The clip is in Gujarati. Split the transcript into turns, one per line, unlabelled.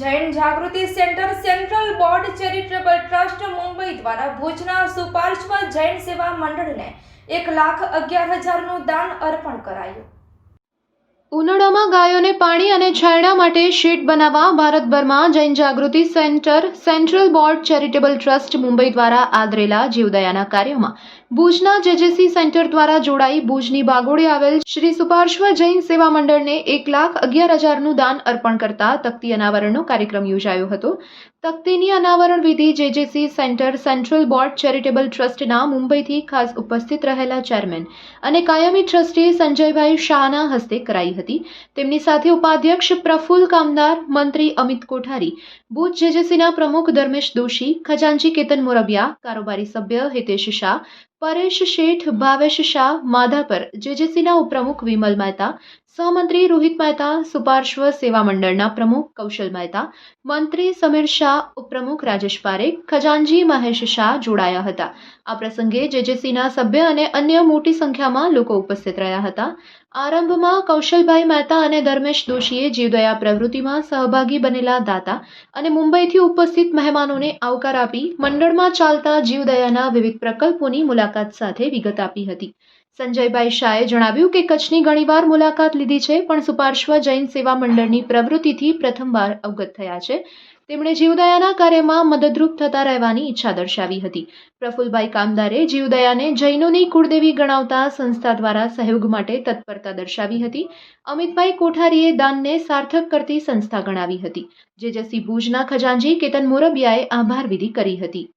Centre central board charitable trust Mumbai દ્વારા ભુજના સુપાર્શ્વ જૈન સેવા મંડળને એક લાખ અગિયાર હજારનું દાન અર્પણ કરાયું.
ઉનાળામાં ગાયોને પાણી અને છાંયડા માટે શેડ બનાવવા ભારતભરમાં Jain Jagruti centre central board charitable trust Mumbai દ્વારા આદરેલા જીવદયાના કાર્યોમાં ભુજના જેજેસી સેન્ટર દ્વારા જોડાઈ ભુજની બાગોડે આવેલ શ્રી સુપાર્શ્વ જૈન સેવા મંડળને એક લાખ અગિયાર હજારનું દાન અર્પણ કરતા તકતી અનાવરણનો કાર્યક્રમ યોજાયો હતો. તકતીની અનાવરણ વિધિ JJC centre central board charitable ટ્રસ્ટના મુંબઈથી ખાસ ઉપસ્થિત રહેલા ચેરમેન અને કાયમી ટ્રસ્ટી સંજયભાઈ શાહના હસ્તે કરાઈ હતી. તેમની સાથે ઉપાધ્યક્ષ પ્રફુલ્લ કામદાર, મંત્રી અમિત કોઠારી, ભુજ જેજેસીના પ્રમુખ ધર્મેશ દોશી, ખજાનજી કેતન મોરબિયા, કારોબારી સભ્ય હિતેશ શાહ પરેશ શેઠ, ભાવેશ શાહ, માધાપર, જેજેસીના ઉપપ્રમુખ વિમલ મહેતા, સહમંત્રી રોહિત મહેતા, સુપાર્શ્વ સેવા મંડળના પ્રમુખ કૌશલ મહેતા, મંત્રી સમીર શાહ, ઉપપ્રમુખ રાજેશ પારેખ, ખજાનજી મહેશ શાહ જોડાયા હતા. આ પ્રસંગે જેજેસીના સભ્ય અને અન્ય મોટી સંખ્યામાં લોકો ઉપસ્થિત રહ્યા હતા. આરંભમાં કૌશલભાઈ મહેતા અને ધર્મેશ દોશીએ જીવદયા પ્રવૃત્તિમાં સહભાગી બનેલા દાતા અને મુંબઈથી ઉપસ્થિત મહેમાનોને આવકાર આપી મંડળમાં ચાલતા જીવદયાના વિવિધ પ્રકલ્પોની મુલાકાત સાથે વિગત આપી હતી. સંજયભાઈ શાહે જણાવ્યું કે કચ્છની ઘણીવાર મુલાકાત લીધી છે, પણ સુપાર્શ્વ જૈન સેવા મંડળની પ્રવૃત્તિથી પ્રથમવાર અવગત થયા છે. તેમણે જીવદયાના કાર્યમાં મદદરૂપ થતા રહેવાની ઈચ્છા દર્શાવી હતી. પ્રફુલભાઈ કામદારે જીવદયાને જૈનોની કુળદેવી ગણાવતા સંસ્થા દ્વારા સહયોગ માટે તત્પરતા દર્શાવી હતી. અમિતભાઈ કોઠારીએ દાનને સાર્થક કરતી સંસ્થા ગણાવી હતી. જે જસી ભુજના ખજાનજી કેતન મોરબિયાએ આભાર વિધિ કરી હતી.